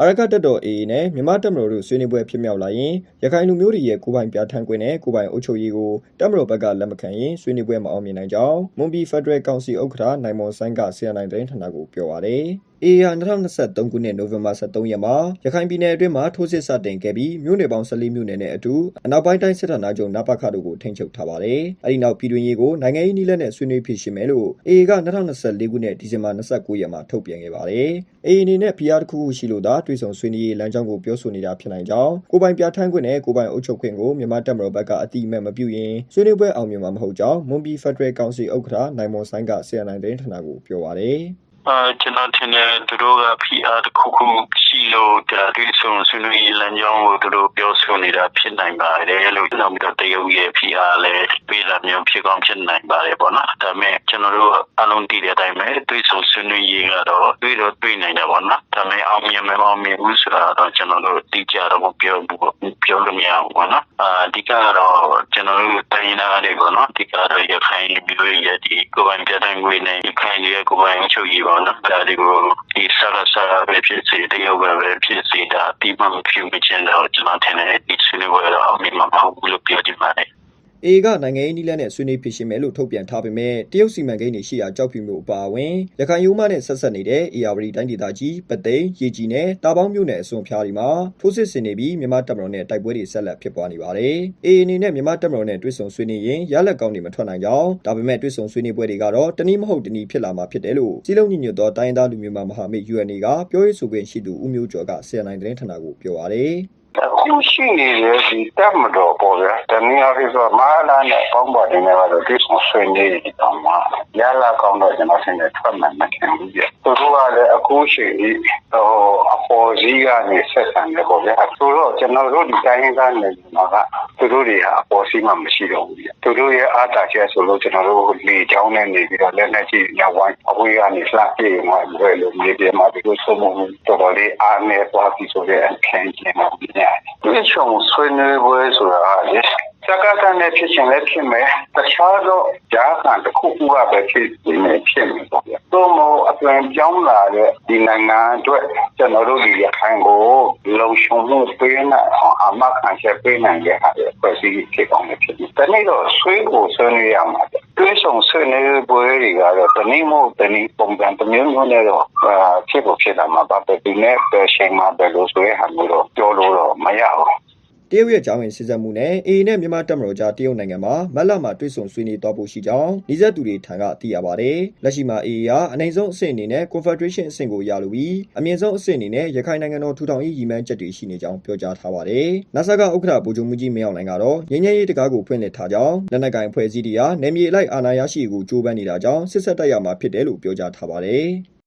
အာရကတက်တော် AA နဲ့မြန်မာတပ်မတော်တို့ဆွေးနွေးပွဲဖြစ်မြောက်လာရင်ရခိုင်လူမျိုးတွေရဲ့ကိုယ်ပိုင်ပြဋ္ဌာန်းခွင့်နဲ့ကိုယ်ပိုင်အုပ်ချုပ်ရေးကိုတပ်မတော်ဘက်ကလက်မခံရင်ဆွေးနွေးပွဲမအောင်မြင်နိုင်ကြောင်းမွန်ပြည်ဖက်ဒရယ်ကောင်စီဥက္ကဋ္ဌနိုင်မော်ဆိုင်ကဆီယန်နိုင်သတင်းဌာနကိုပြောပါရယ် AA ဟာ2023ခုနှစ်နိုဝင်ဘာ23ရက်မှာရခိုင်ပြည်နယ်အတွင်းမှာထိုးစစ်စတင်ခဲ့ပြီးမြို့နယ်ပေါင်း14မြို့နယ်နဲ့အတူအနောက်ပိုင်းတိုင်းစစ်ဌာနချုပ်နပခတို့ကိုထိန်းချုပ်ထားပါတယ်။အဲဒီနောက်ပြည်တွင်းရေးကိုနိုင်ငံရေးနည်းလမ်းနဲ့ဆွေးနွေးဖြစ်ရှိမယ်လို့ AA က2024ခုနှစ်ဒီဇင်ဘာ29ရက်မှာထုတ်ပြန်ခဲ့ပါတယ်။ AA အနေနဲ့ PR တစ်ခုခုရှိလို့သာတွေ့ဆုံဆွေးနွေးရေးလမ်းကြောင်းကိုပြောဆိုနေတာဖြစ်နိုင်ကြောင်းကိုပိုင်ပြဋ္ဌာန်းခွင့်နဲ့ကိုပိုင်အုပ်ချုပ်ခွင့်ကိုမြန်မာတပ်မတော်ဘက်ကအတိအမဲ့မပြုရင်ဆွေးနွေးပွဲအောင်မြင်မှာမဟုတ်ကြောင်းမွန်ပြည်ဖက်ဒရယ်ကောင်စီဥက္ကဋ္ဌနိုင်မော်ဆိုင်ကဆီယန်နိုင်သတင်းဌာနကိုပြောပါရယ် အာကျွန်တော်ထင်တယ်သူတို့က PR တစ်ခုခုရှိလို့ဒါတွေ့ဆုံဆွေးနွေးရေးလမ်းကြောင်းကိုသူတို့ပြောဆိုနေတာဖြစ်နိုင်ပါတယ်လို့နောက်ပြီးတော့တရုတ်ရဲ့ PR လည်းပေးလာ မျိုးဖြစ်ကောင်းဖြစ်နိုင်ပါတယ်ပေါ့နော်ဒါပေမဲ့ကျွန်တော်တို့အလုံးတည်တဲ့အတိုင်းပဲတွေ့ဆုံဆွေးနွေးရေးကတော့တွေ့တော့တွေ့နိုင်တယ်ပေါ့နော်ဒါပေမဲ့အောင်မြင်မယ်အောင်မြင်ဘူးဆိုတာတော့ကျွန်တော်တို့တိကျတော့မပြောဘူးပြောလို့မရဘူးပေါ့နော်အာအဓိကကတော့ကျွန်တော်တို့တိုင်းနာတွေပေါ့နော်အဓိကတော့ရခိုင်ပြည်ရဲ့ဒီကိုယ်ပိုင်ပြတိုင်းကိုနေရခိုင်ရဲ့ကိုယ်ပိုင်ချုပ်ရေးပေါ့နော်ဒါတွေကိုဒီဆရာဆရာပဲဖြစ်စေတရုတ်ပဲပဲဖြစ်စေဒါဒီမှမဖြစ်မချင်းတော့ကျွန်တော်ထင်တယ်ဒီဆွေးနွေးပွဲတော့အမိမမဟုတ်ဘူးလို့ပြောချင်ပါတယ် AA ကနိုင်ငံရေးနည်းလမ်းနဲ့ဆွေးနွေးဖြစ်ရှင်မယ်လို့ထုတ်ပြန်ထားပေမဲ့တရုတ်စီမံကိန်းတွေရှိရာကြောက်ဖြူမျိုးအပါအဝင်ရခိုင်ရိုးမနဲ့ဆက်ဆက်နေတဲ့ ARD တိုင်းဒေသကြီးပသိမ်ရေကြီးနဲ့တာပေါင်းမြို့နယ်အစွန်ဖျားတွေမှာထိုးစစ်ဆင်နေပြီးမြန်မာတပ်မတော်နဲ့တိုက်ပွဲတွေဆက်လက်ဖြစ်ပွားနေပါတယ်။ AA အနေနဲ့မြန်မာတပ်မတော်နဲ့တွဲဆုံဆွေးနွေးရင်ရလက်ကောင်းတွေမထွက်နိုင်ကြောင်းဒါပေမဲ့တွဲဆုံဆွေးနွေးပွဲတွေကတော့တနည်းမဟုတ်တနည်းဖြစ်လာမှာဖြစ်တယ်လို့စီလုံးညီညွတ်သောတိုင်းဒေသလူမျိုးများမဟာမိတ် UNA ကပြောရေးဆိုခွင့်ရှိသူဦးမျိုးကျော်ကဆီယန်နိုင်သတင်းဌာနကိုပြောပါရယ် အခုရှိနေတဲ့ဒီတက်မတော်ပေါ်ဗျာတနည်းအားဖြင့်ဆိုမဟာလာနဲ့ပေါင်းပါတင်နေတော့ဒီဆောင်ဆွေးနေဒီတောင်မှရလာကောင်းတော့ကျွန်တော်ဆင်တဲ့ထွက်မှန်မခင်ဘူးဗျသူတို့ကလည်းအခုရှိဒီဟိုအပေါ်စည်းကနေဆက်ဆံနေပေါ့ဗျာဆိုတော့ကျွန်တော်တို့ဒီတိုင်းရင်းသားနယ်မှာကသူတို့တွေဟာအပေါ်စည်းမှမရှိတော့ဘူးဗျသူတို့ရဲ့အားတာချက်ဆိုလို့ကျွန်တော်တို့လေချောင်းနဲ့နေပြီးတော့လက်နဲ့ကြည့်ညဝိုင်းအဝေးကနေလှပ်ပြေးမှဘယ်လိုမြေပြင်မှာဒီလိုဆုံးမှုတော်တော်လေးအားနေသွားပြီဆိုတဲ့အခင်းကျင်းမှာပြရ တယ်။ဒီချုံဆွေးနွေးပွဲဆိုတာလေစကားကနဲ့ဖြစ်ချင်လည်းဖြစ်မယ်တခြားသောဂျာကန်တစ်ခုခုကပဲဖြစ်နေဖြစ်နေပေါ့ဗျာ။သို့မဟုတ်အသွင်ပြောင်းလာတဲ့ဒီနိုင်ငံအတွက်ကျွန်တော်တို့ဒီရခိုင်ကိုလုံခြုံမှုပေးနိုင်အောင်အမခံချက်ပေးနိုင်တဲ့ဟာတွေဖွဲ့စည်းဖြစ်အောင်လည်းဖြစ်တယ်။ဒီနေ့တော့ဆွေးကိုဆွေးနွေးရမှာပဲ။ တွဲဆောင်ဆွေးနွေးပွဲတွေကတော့တနည်းမဟုတ်တနည်းပုံစံတစ်မျိုးမျိုးနဲ့တော့ဖြစ်ဖို့ဖြစ်လာမှာပါပဲဒီနေ့ပဲချိန်မှာပဲလို့ဆိုရဟာမျိုးတော့ပြောလို့တော့မရဘူး တရုတ်ရဲ့ဂျာဝင်စစ်ဆက်မှုနဲ့ AA နဲ့မြန်မာတပ်မတော်ကြားတရုတ်နိုင်ငံမှာမက်လမှာတွေ့ဆုံဆွေးနွေးသွားဖို့ရှိကြောင်းဤဆက်သူတွေထံကသိရပါတယ်။လက်ရှိမှာ AA ဟာအနိုင်ဆုံးအဆင့်အနေနဲ့ Confederation အဆင့်ကိုရလိုပြီးအမြင့်ဆုံးအဆင့်အနေနဲ့ရခိုင်နိုင်ငံတော်ထူထောင်ရေးရည်မှန်းချက်တွေရှိနေကြောင်းပြောကြားထားပါတယ်။နာဆာကဥက္ကဋ္ဌဗိုလ်ချုပ်မှုကြီးမင်းအောင်လှိုင်ကတော့ငြိမ်းချမ်းရေးတကားကိုဖွင့်လှစ်ထားကြောင်းလက်နက်ကိုင်အဖွဲ့အစည်းတွေဟာနယ်မြေအလိုက်အာဏာရရှိရေးကိုကြိုးပမ်းနေတာကြောင့်စစ်ဆက်တိုက်ရမှာဖြစ်တယ်လို့ပြောကြားထားပါတယ်။